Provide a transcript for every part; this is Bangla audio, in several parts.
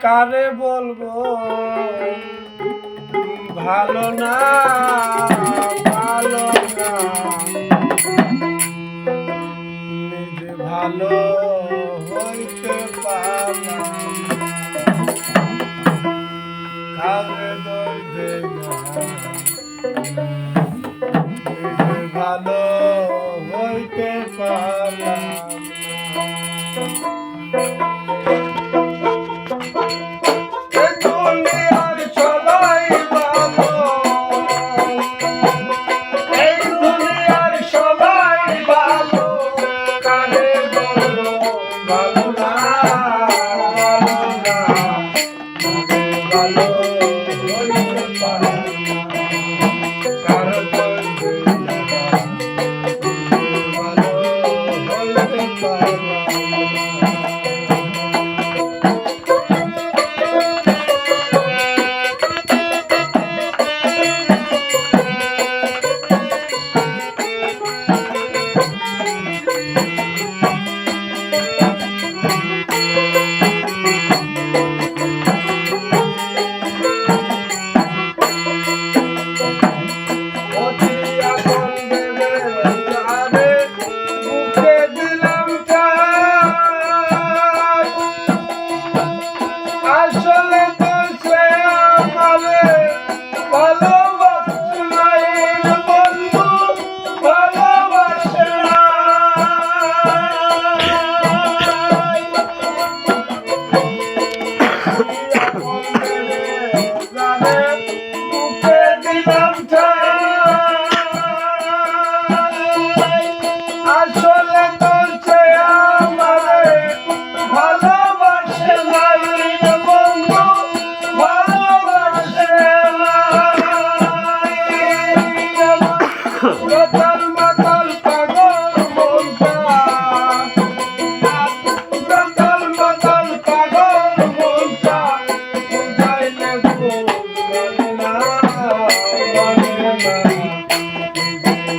কারে বলব? ভালো না ভালো না। নিজ ভালো হইতে পারলাম পাগলা 安生。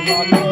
I'll